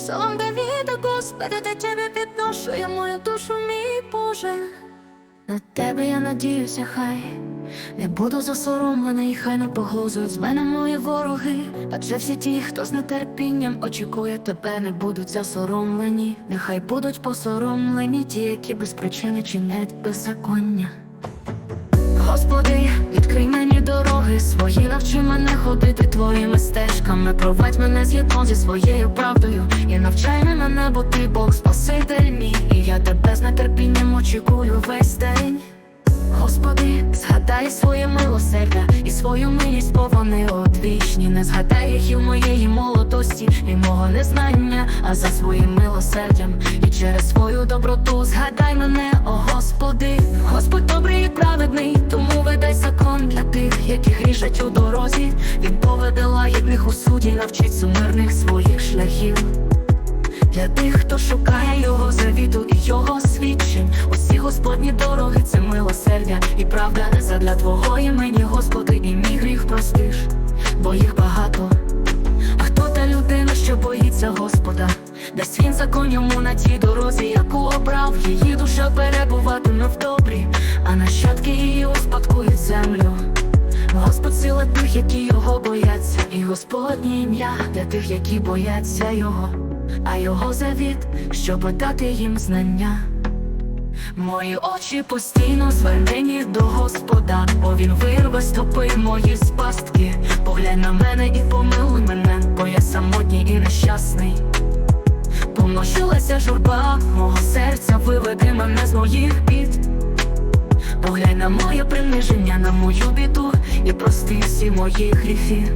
Псалом Давіда, Господи, до Тебе підношу я мою душу, мій Боже. На тебе я надіюся, хай не буду засоромлений, хай не поглузують з мене мої вороги. Адже всі ті, хто з нетерпінням очікує тебе, не будуть засоромлені. Нехай будуть посоромлені ті, які без причини чинять беззаконня. Господи, відкрий мені дороги свої, навчи мене ходити твоїми стежками. Провадь мене згідно зі своєю правдою і навчай мене, бо ти Бог Спаситель мій, і я тебе з нетерпінням очікую весь день. Господи, згадай своє милосердя і свою милість, бо вони одвічні. Не згадай їх і в моєї молодості, і мого незнання, а за своїм милосердям і через свою доброту згадай мене, о Господи, Господь які у дорозі. Він поведе лагідних у суді, навчить сумирних своїх шляхів. Для тих, хто шукає його завіту і його свідчень, усі Господні дороги це милосердя і правда задля твого імені, Господи, і мій гріх простиш, бо їх багато. А хто та людина, що боїться Господа? Дасть він закон йому на тій дорозі, яку обрав, її душа перебуватиме в добрі, а нащадки тих, які його бояться, і Господнє ім'я для тих, які бояться його, а його завіт, щоб дати їм знання. Мої очі постійно звернені до Господа, бо він вирве стопи мої з пастки. Поглянь на мене і помилуй мене, бо я самотній і нещасний. Помножилася журба мого серця, виведи мене з моїх бід. Поглянь на моє приниження, на мою біду і прости всі мої гріхи.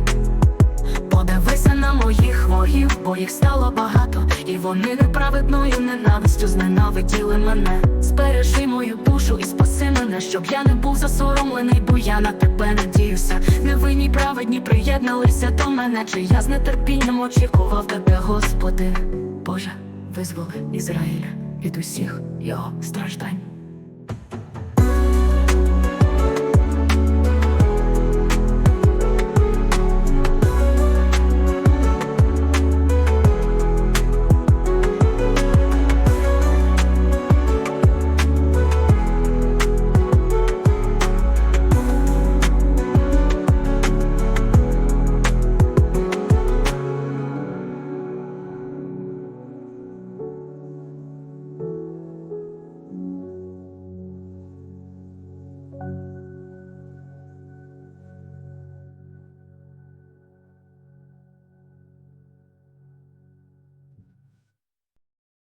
Подивися на моїх ворогів, бо їх стало багато, і вони неправедною ненавистю зненавиділи мене. Збережи мою душу і спаси мене, щоб я не був засоромлений, бо я на тебе надіюся. Невинні праведні приєдналися до мене, чи я з нетерпінням очікував тебе, Господи. Боже, визволи Ізраїля від усіх його страждань.